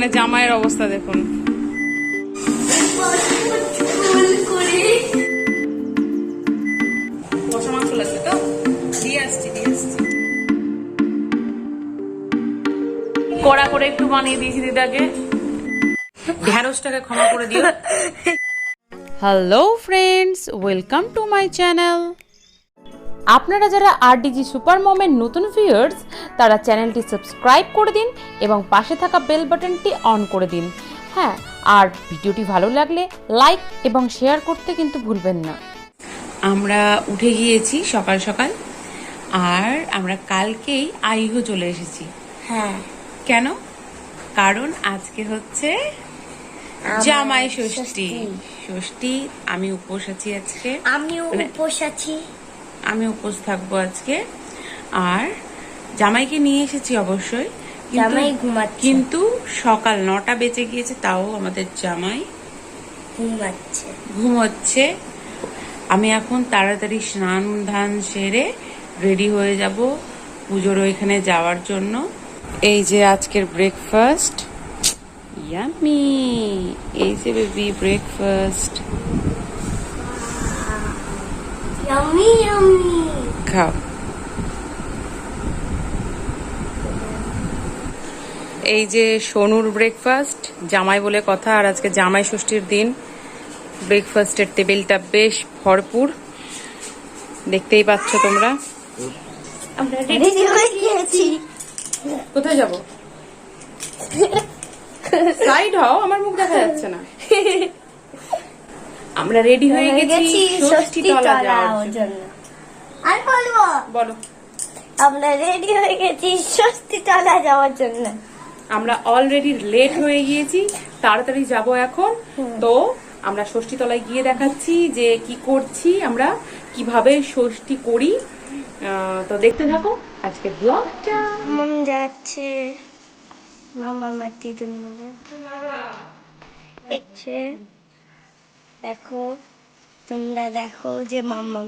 এখানে জামাইয়ের অবস্থা দেখুন। কড়া করে একটু বানিয়ে দিয়েছি দিদাকে। ঢ্যাঁড়সটাকে ক্ষমা করে দিও। Hello friends welcome to my channel আপনারা যারা আরডিজি সুপার মমের নতুন ভিউয়ার্স তারা চ্যানেলটি সাবস্ক্রাইব করে দিন এবং পাশে থাকা বেল বাটনটি অন করে দিন। হ্যাঁ আর ভিডিওটি ভালো লাগলে লাইক এবং শেয়ার করতে কিন্তু ভুলবেন না। আমরা উঠে গিয়েছি সকাল সকাল আর আমরা কালকেই আইহো চলে এসেছি। হ্যাঁ। কেন? কারণ আজকে হচ্ছে জামাই ষষ্ঠী। ষষ্ঠী। আমি উপোস আছি আজকে। আমিও মানে- উপোস আছি। আমি উপোস থাকব আজকে। আর জামাইকে নিয়ে এসেছি অবশ্যই কিন্তু- জামাই ঘুমাচ্ছে। কিন্তু সকাল নটা বেজে গিয়েছে তাও আমাদের জামাই ঘুমাচ্ছে। ঘুমোচ্ছে। আমি এখন তাড়াতাড়ি স্নান ধান সেরে রেডি হয়ে যাব পুজোর ওইখানে যাওয়ার জন্য। এই যে আজকের ব্রেকফাস্ট ইয়ামি এই যে বেবি ব্রেকফাস্ট ইয়ামি ইয়ামি খাও এই যে সোনুর ব্রেকফাস্ট জামাই বলে কথা আর আজকে জামাই ষষ্ঠীর দিন। ব্রেকফাস্টের টেবিলটা বেশ ভরপুর। দেখতেই পাচ্ছ তোমরা। আমরা রেডি হয়ে গিয়েছি কোথায় যাব? সাইড হও আমার মুখ দেখা যাচ্ছে না। আমরা রেডি হয়ে গেছি ষষ্ঠী তলা যাওয়ার জন্য। আর বলব? বলো। আমরা রেডি হয়ে গেছি ষষ্ঠী তলা যাওয়ার জন্য। আমরা অলরেডি লেট হয়ে গিয়েছি তাড়াতাড়ি যাব এখন। তো আমরা ষষ্ঠী তলায় গিয়ে দেখাচ্ছি যে কি করছি আমরা কীভাবে ষষ্ঠী করি। তো দেখতে থাকো আজকে ব্লগটা মম যাচ্ছে। মামা মিলে দেখছে দেখো তোমরা দেখো যে মাম্মা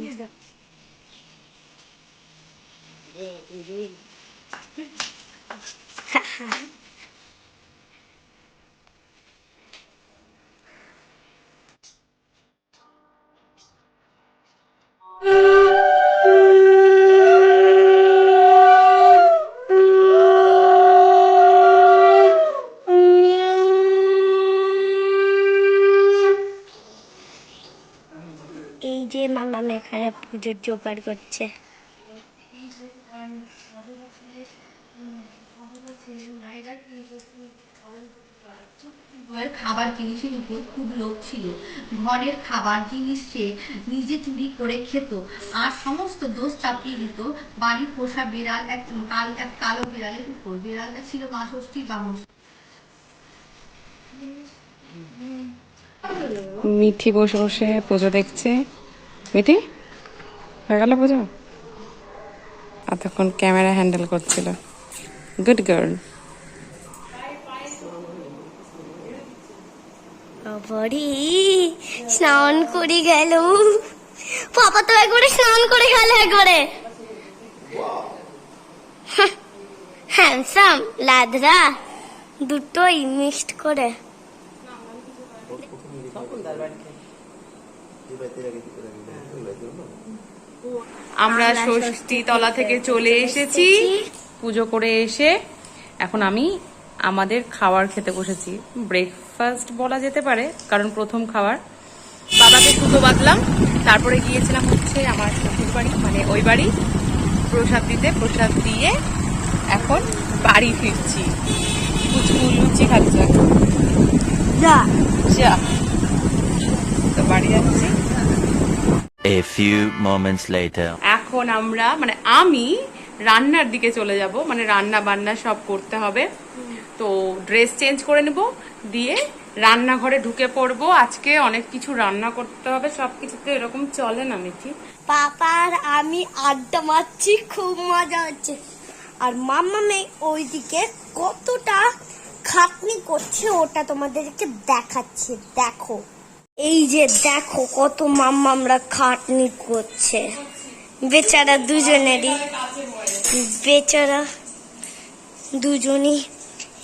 এই যে মামা এখানে পুজোর জোগাড় করছে। খাবার জিনিসের উপর খুব লোভ ছিল। ঘরের খাবার জিনিস সে নিজে চুরি করে খেত। আর সমস্ত দোষ চাপিয়ে দিত। বাড়ির পোষা বিড়াল এক কাল এক কালো বিড়ালের উপর। বিড়ালটা ছিল মা ষষ্ঠীর বামন মিঠি বসে বসে পুজো দেখছে। মিঠি? হয়ে গেল পুজো এতক্ষণ ক্যামেরা হ্যান্ডেল করছিল। Good girl. বাবারি স্নান করে গেল। পাপা তো একবারে স্নান করে গেল একবারে। হ্যান্ডসাম লাদরা দুটোই মিক্সড করে। আমরা ষষ্ঠী তলা থেকে চলে এসেছি। পুজো করে এসে এখন আমি আমাদের খাবার খেতে বসেছি। ব্রেকফাস্ট বলা যেতে পারে কারণ প্রথম খাবার বাবাকে সুতো বাঁধলাম তারপরে গিয়েছিলাম হচ্ছে আমার শ্বশুর বাড়ি মানে ওই বাড়ি। প্রসাদ দিতে প্রসাদ দিয়ে এখন বাড়ি ফিরছি। কুচকু লুচি খাচ্ছে যা। যা তো বাড়ি যাচ্ছি A few moments later. এখন আমরা মানে আমি রান্নার দিকে চলে যাব মানে রান্না বান্না সব করতে হবে। তো ড্রেস চেঞ্জ করে নেব দিয়ে রান্নাঘরে ঢুকে পড়ব। আজকে অনেক কিছু রান্না করতে হবে সব কিছুতে এরকম চলে না মিঠি। পাপার আমি আড্ডা মারছি খুব মজা হচ্ছে। আর মাম্মা মেয়ে ওইদিকে কতটা খাটনি করছে ওটা তোমাদেরকে দেখাচ্ছে। দেখো। এই যে দেখো কত মাম্মা আমরা খাটনি করছে। বেচারা দুজনেরই। বেচারা দুজনই।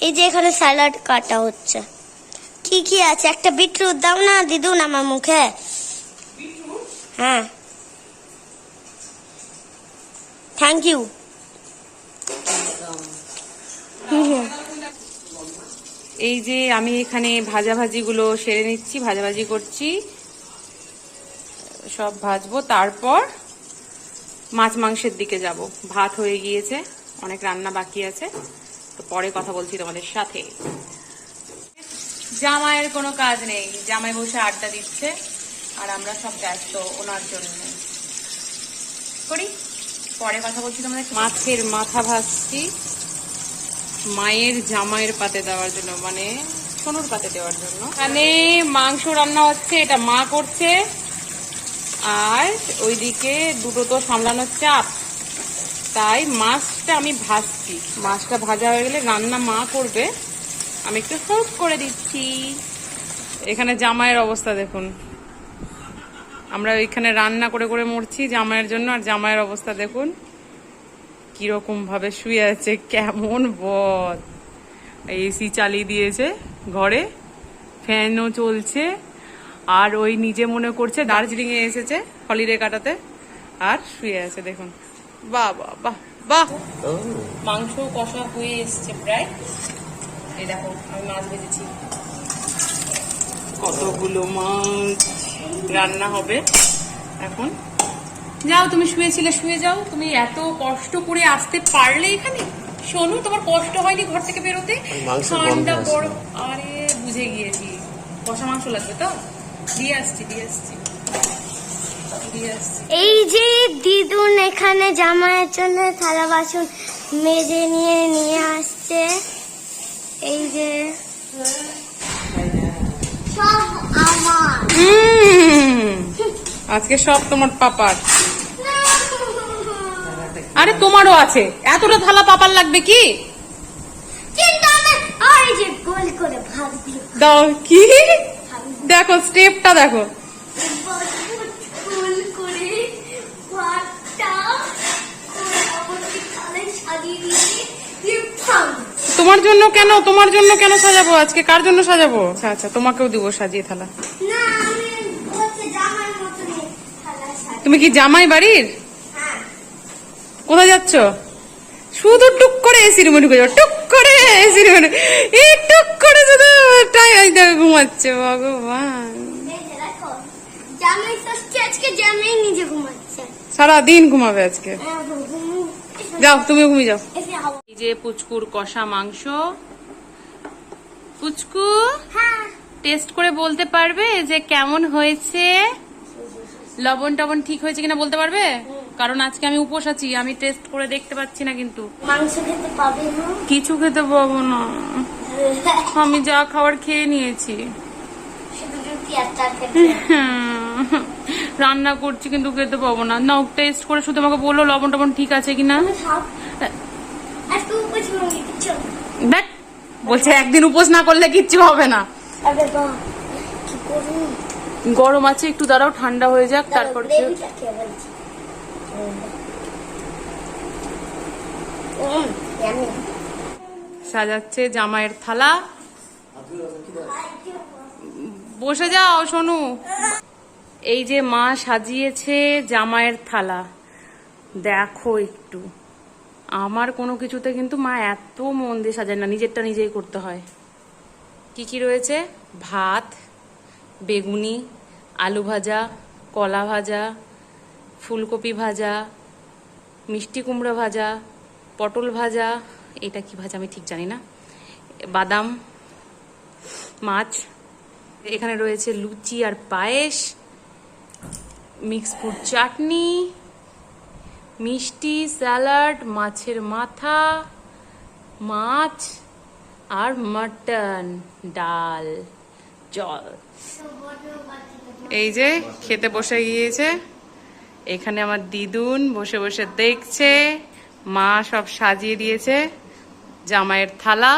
এই যে এখানে স্যালাড কাটা হচ্ছে। কি কি আছে? একটা বিটরুট দাও না দিদুন আমার মুখে। হ্যাঁ। থ্যাংক ইউ এই যে আমি এখানে ভাজাভাজিগুলো সেরে নিচ্ছি, ভাজাভাজি করছি। সব ভাজবো, তারপর মাছ মাংসের দিকে যাব। ভাত হয়ে গিয়েছে, অনেক রান্না বাকি আছে। তো পরে কথা বলছি তোমাদের সাথে। জামাইয়ের কোনো কাজ নেই। জামাই বসে আড্ডা দিচ্ছে, আর আমরা সব ব্যস্ত ওনার জন্য। করি? পরে কথা বলছি তোমাদের মাছের মাথা ভাজছি। মায়ের জামাইয়ের পাতে দেওয়ার জন্য মানে সোনুর পাতে দেওয়ার জন্য। এখানে মাংস রান্না হচ্ছে, এটা মা করছে। আর ওইদিকে দুটো তো সামলানোর চাপ। তাই মাছটা আমি ভাজছি। মাছটা ভাজা হয়ে গেলে রান্না মা করবে। আমি একটু হেল্প করে দিচ্ছি। এখানে জামাইয়ের অবস্থা দেখুন। আমরা ওইখানে রান্না করে করে মরছি জামাইয়ের জন্য, আর জামাইয়ের অবস্থা দেখুন। কীরকম ভাবে শুয়ে আছে, কেমন বদ এসি চালিয়ে দিয়েছে ঘরে, ফ্যানও চলছে, আর ওই নিজে মনে করছে দার্জিলিং এ এসেছে হলিডে কাটাতে, আর শুয়ে আছে দেখুন। বাহ বাহ বাহ। মাংস কষা হয়ে এসছে প্রায়। এই দেখো, আমি মাছ ভেজেছি। কতগুলো মাছ রান্না হবে এখন? যাও তুমি শুয়েছিলে শুয়ে যাও। তুমি এত কষ্ট করে আসতে পারলে এখানে? শোনো তোমার কষ্ট হয়নি ঘর থেকে বেরোতে? ঠান্ডা বড় আরে বুঝে গিয়েছি। কষা মাংস লাগবে তো? দিয়ে আসছি দিয়ে আসছি। এই যে দিদুন এখানে জামাইয়ের জন্য থালা বাসন মেজে নিয়ে নিয়ে আসছে। এই যে। আজকে সব তোমার পাপার। আরে তোমারও আছে। এতটা থালা পাপার লাগবে কি? দাও কি? দেখো স্টেপটা দেখো। তোমার জন্য কেন? তোমার জন্য কেন সাজাবো আজকে? কার জন্য সাজাবো? আচ্ছা আচ্ছা তোমাকেও দিব সাজিয়ে থালা। তুমি কি জামাই বাড়ির? কোথায় যাচ্ছ? শুধু টুক করে এসি রুমে ঢুকে যাও। টুক করে এসি রুমে এই টুক করে শুধু টাই ওই দেখো ঘুমাচ্ছে, ভগবান। সারা দিন ঘুমাবে আজকে। যাও তুমি ঘুমিয়ে যাও। এই যে পুচকুর কষা মাংস। পুচকু টেস্ট করে বলতে পারবে যে কেমন হয়েছে? লবণ টবণ ঠিক হয়েছে কিনা বলতে পারবে? কারণ আজকে আমি উপোস আছি আমি টেস্ট করে দেখতে পাচ্ছি না কিন্তু। না? কিছু খেতে পাবো না। আমি যা খাবার খেয়ে নিয়েছি। রান্না করছি কিন্তু খেতে পাবো না। নাও টেস্ট করে শুধু আমাকে বলল লবণ টবণ ঠিক আছে কিনা। দেখ বলছে একদিন উপোস না করলে কিচ্ছু হবে না। গরম আছে একটু দাঁড়াও ঠান্ডা হয়ে যাক তারপর খেয়ে- গ্রেভিটা খেয়ে বলছি হুম yummy। সাজাচ্ছে জামাইয়ের থালা। বসে যাও, সোনু। এই যে মা সাজিয়েছে জামাইয়ের থালা, দেখো একটু। আমার কোনো কিছুতে কিন্তু মা এত মন দিয়ে সাজায় না, নিজেরটা নিজেই করতে হয়। কি কি রয়েছে? ভাত, বেগুনি, আলু ভাজা, কলা ভাজা ফুলকপি ভাজা, মিষ্টি কুমড়ো ভাজা, পটল ভাজা, এটা কি ভাজা আমি ঠিক জানি না। বাদাম, মাছ, এখানে রয়েছে লুচি আর পায়েস মিক্স ফ্রুট চাটনি, মিষ্টি, স্যালাড, মাছের মাথা, মাছ আর মাটন, ডাল। জল এই যে, খেতে বসে গিয়েছে। এখানে আমার দিদুন বসে বসে দেখছে মা সব সাজিয়ে দিয়েছে জামাইয়ের থালা।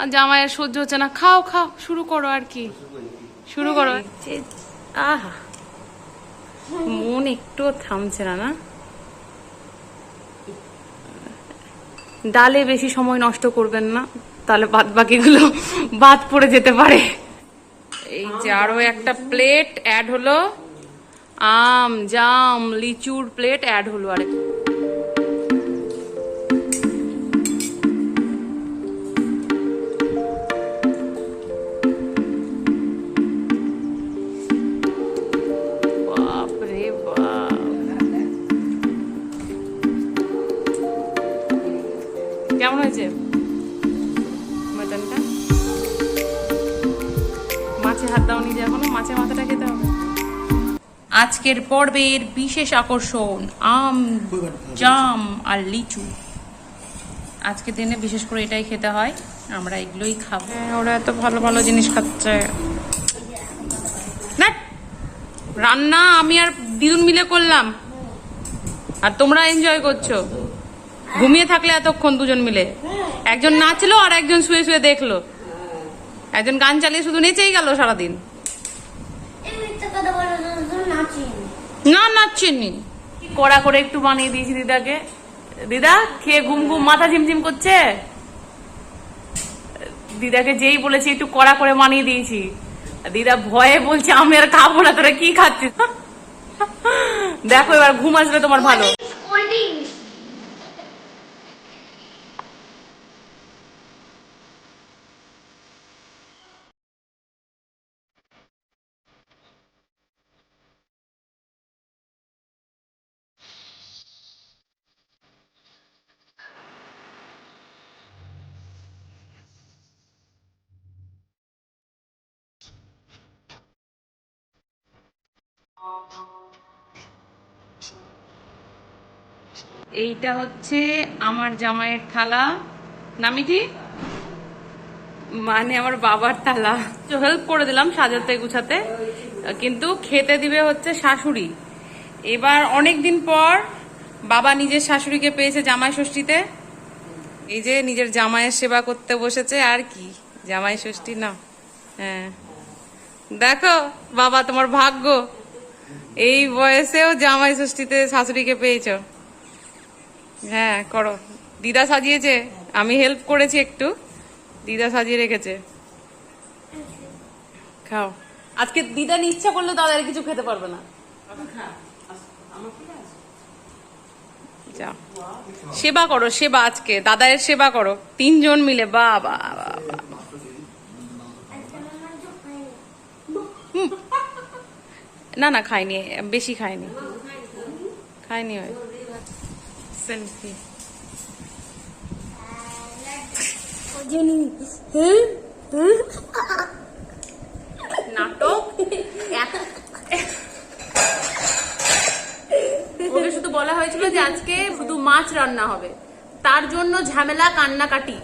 আর জামাইয়ের সহ্য হচ্ছে না খাও খাও শুরু করো আর কি। শুরু করো। আহা। মন একটুও থামছে না না? ডালে বেশি সময় নষ্ট করবেন না তাহলে বাদ বাকিগুলো বাদ পড়ে যেতে পারে। এই যে আরও একটা প্লেট অ্যাড হলো। আম, জাম, লিচুর প্লেট অ্যাড হলো বাপ। কেমন হয়েছে? মাটনটা? মাছে হাত দাওনি যে এখনও? মাছের মাথাটা খেতে হবে। আজকের পর্বের বিশেষ আকর্ষণ আম জাম আর লিচু। আজকের দিনে বিশেষ করে এটাই খেতে হয় আমরা এগুলোই খাব। হ্যাঁ, ওরা এত ভালো ভালো জিনিস খাচ্ছে। না রান্না আমি আর দিদুন মিলে করলাম। আর তোমরা এনজয় করছ। ঘুমিয়ে থাকলে এতক্ষণ দুজন মিলে। একজন নাচলো আর একজন শুয়ে শুয়ে দেখল। একজন গান চালিয়ে শুধু নেচেই গেল সারাদিন এই মিথ্যা কথা বলে নাচিনি না নাচছেনি কড়া করে একটু বানিয়ে দিয়েছি দিদাকে? দিদা খেয়ে ঘুম ঘুম মাথা ঝিমঝিম করছে? দিদাকে যেই বলেছি একটু কড়া করে বানিয়ে দিয়েছি। দিদা ভয়ে বলছে আমি আর খাব না তোরা কি খাচ্ছিস? দেখো এবার ঘুম আসবে তোমার ভালো। এইটা হচ্ছে আমার জামাইয়ের থালা। নামি কি মানে আমার বাবার থালা। হেল্প করে দিলাম সাজাতে গুছাতে। কিন্তু খেতে দিবে হচ্ছে শাশুড়ি। এবার অনেক দিন পর বাবা নিজের শাশুড়িকে পেয়েছে জামাই ষষ্ঠীতে। এই যে নিজের জামাইয়ের সেবা করতে বসেছে, আর কি? জামাই ষষ্ঠী না। হ্যাঁ। দেখো, বাবা তোমার ভাগ্য। এই বয়সেও জামাই ষষ্ঠীতে শাশুড়িকে পেয়েছ। হ্যাঁ করো। দিদা সাজিয়েছে। আমি হেল্প করেছি একটু। দিদা সাজিয়ে রেখেছে। খাও। আজকে দিদা ইচ্ছা করলে দাদা আর কিছু খেতে পারবে না। সেবা করো সেবা আজকে। দাদায়ের সেবা করো। তিনজন মিলে বা বা বা বা। হুম। না না খাইনি বেশি খাইনি। খাইনি হয় সেলফি নাটক? ওকে শুধু বলা হয়েছিল যে আজকে শুধু মাছ রান্না হবে। তার জন্য ঝামেলা কান্নাকাটি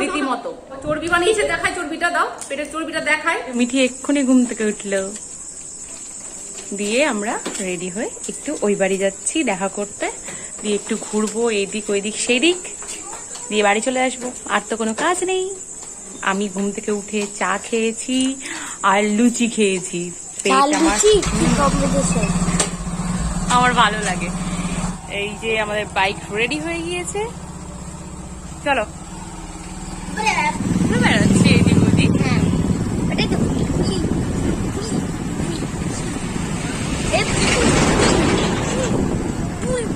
রীতিমতো। চর্বি বানিয়েছে দেখায় চর্বিটা দাও। পেটের চর্বিটা দেখায়। মিঠি এক্ষুনি ঘুম থেকে উঠল। দিয়ে আমরা রেডি হয়ে একটু ওই বাড়ি যাচ্ছি দেখা করতে। দিয়ে একটু ঘুরবো এইদিক ওইদিক সেই দিক দিয়ে বাড়ি চলে আসব। আর তো কোনো কাজ নেই। আমি ঘুম থেকে উঠে চা খেয়েছি আর লুচি খেয়েছি। আমার ভালো লাগে। এই যে আমাদের বাইক রেডি হয়ে গিয়েছে। চলো ঘুরে বেড়াচ্ছি এদিক ওদিক হ্যাঁ ওটাই তো ফুলি ফুলি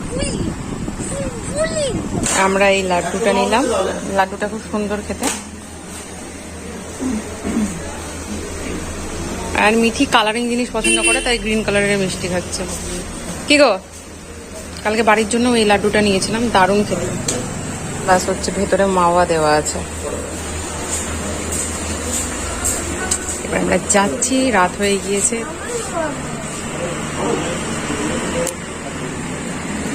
ফুলি ফুলি আমরা এই লাড্ডুটা নিলাম। লাড্ডুটা খুব সুন্দর খেতে। আর মিঠি কালারিং জিনিস পছন্দ করে, তাই গ্রিন কালারের মিষ্টি খাচ্ছে। কি গো? কালকে বাড়ির জন্য এই লাড্ডুটা নিয়েছিলাম, দারুণ খেতে। প্লাস হচ্ছে ভেতরে মাওয়া দেওয়া আছে। এবার আমরা যাচ্ছি, রাত হয়ে গিয়েছে।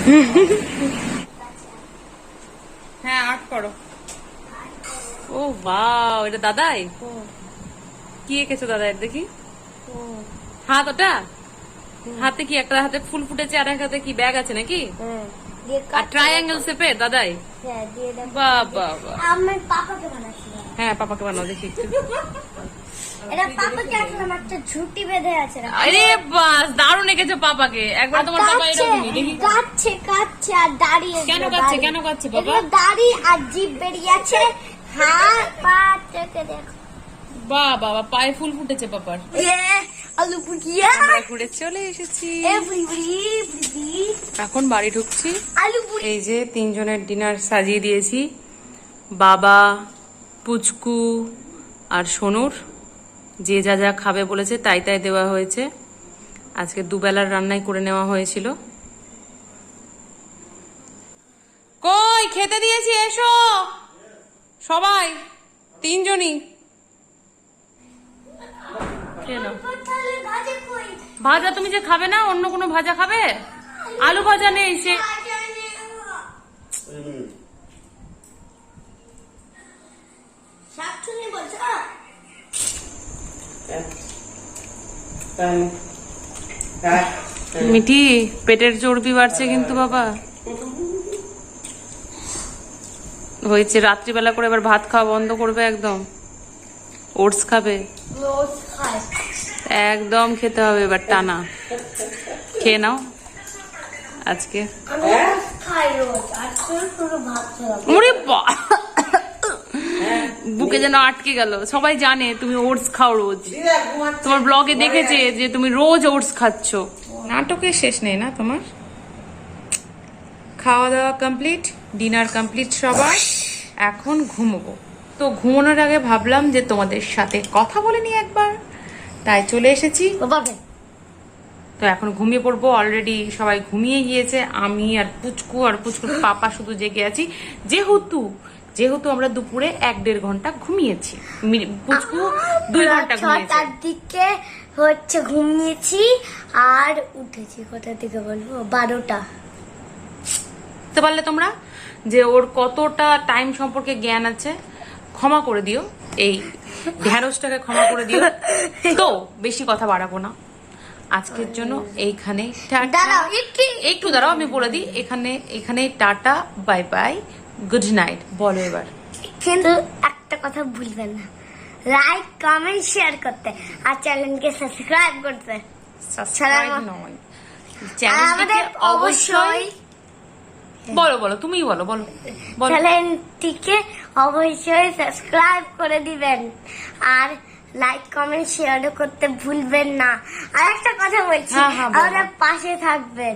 হ্যাঁ আর্ট করো। ও বাও এটা দাদাই? কি এঁকেছো দাদাই দেখি। হাত ওটা? হাতে কি একটা হাতে ফুল ফুটেছে আর এক হাতে কি ব্যাগ আছে নাকি? হ্যাঁ আর ট্রায়াঙ্গেল শেপের দাদাই? হ্যাঁ বাহ বাহ বাহ আমার পাপাকে বানাচ্ছিলাম হ্যাঁ পাপাকে বানাও দেখি এটা পাপাকে আসলাম একটা ঝুটি বেঁধে আছে আরে বাস দারুণ এঁকেছো পাপাকে। একবার তোমার পাপা কাচ্ছে এরকমই দেখি। কাচ্ছে আর দাঁড়িয়ে কেন কাচ্ছে? কেন কাচ্ছে বাবা? দাড়ি আর জিভ বেরিয়ে আছে। হ্যাঁ পাটাকে দেখো। বাহ বাবা পায়ে ফুল ফুটেছে ইয়ে আলু পুড়িয়া আমরা ঘুরে চলে এসেছি। এখন বাড়ি ঢুকছি। আলু এই যে তিনজনের ডিনার সাজিয়ে দিয়েছি। বাবা পুচকু আর সোনুর। যে যা যা খাবে বলেছে তাই তাই দেওয়া হয়েছে। আজকে দুবেলার রান্নাই করে নেওয়া হয়েছিল। কই খেতে দিয়েছি এসো। সবাই তিনজনই। ভাজে কই? ভাজা তুমি যে খাবে না অন্য কোনো ভাজা খাবে? আলু ভাজা নেই সে। মিঠি পেটের চর্বি বাড়ছে কিন্তু বাবা। হয়েছে রাত্রিবেলা করে এবার ভাত খাওয়া বন্ধ করবে একদম। ওটস খাবে। একদম খেতে হবে এবার টানা। খেয়ে নাও। আজকে। বা। বুকে যেন আটকে গেল। সবাই জানে তুমি ওটস খাও রোজ। তোমার ব্লগে দেখেছে যে তুমি রোজ ওটস খাচ্ছ। নাটকের শেষ নেই না তোমার? খাওয়া দাওয়া কমপ্লিট? ডিনার কমপ্লিট সবার। এখন ঘুমবো। তো ঘুমানোর আগে ভাবলাম যে তোমাদের সাথে কথা বলে নি একবার। তাই চলে এসেছি। তো এখন ঘুমিয়ে পড়ব। অলরেডি সবাই ঘুমিয়ে গিয়েছে। আমি আর পুচকু আর পুচকুর পাপা শুধু জেগে আছি। যেহেতু যেহেতু আমরা দুপুরে এক দেড় ঘণ্টা ঘুমিয়েছি। পুচকু দুই ঘণ্টা ঘুমিয়েছে। দিকে হচ্ছে ঘুমিয়েছি আর উঠেছি। কোথা থেকে বলব? বারোটা। বুঝতে পারলে তোমরা? যে ওর কতটা টাইম সম্পর্কে জ্ঞান আছে ক্ষমা করে দিও। এই ঢ্যাঁড়সটাকে ক্ষমা করে দিও। তো বেশি কথা বাড়াবো না। আজকের জন্য এইখানে একটু দাঁড়াও আমি বলে দিই এখানে এখানে tata bye bye good night বলো এবার। কিন্তু একটা কথা ভুলবেন না। লাইক কমেন্ট শেয়ার করতে। আর চ্যানেলকে সাবস্ক্রাইব করতে। সাবস্ক্রাইব নয়। আমাদের অবশ্যই বলো বলো তুমি বলো বলো চ্যানেলটিকে অবশ্যই সাবস্ক্রাইব করে দিবেন আর লাইক কমেন্ট শেয়ার করতে ভুলবেন না। আর একটা কথা বলছি হ্যাঁ, হ্যাঁ, আমাদের পাশে থাকবেন।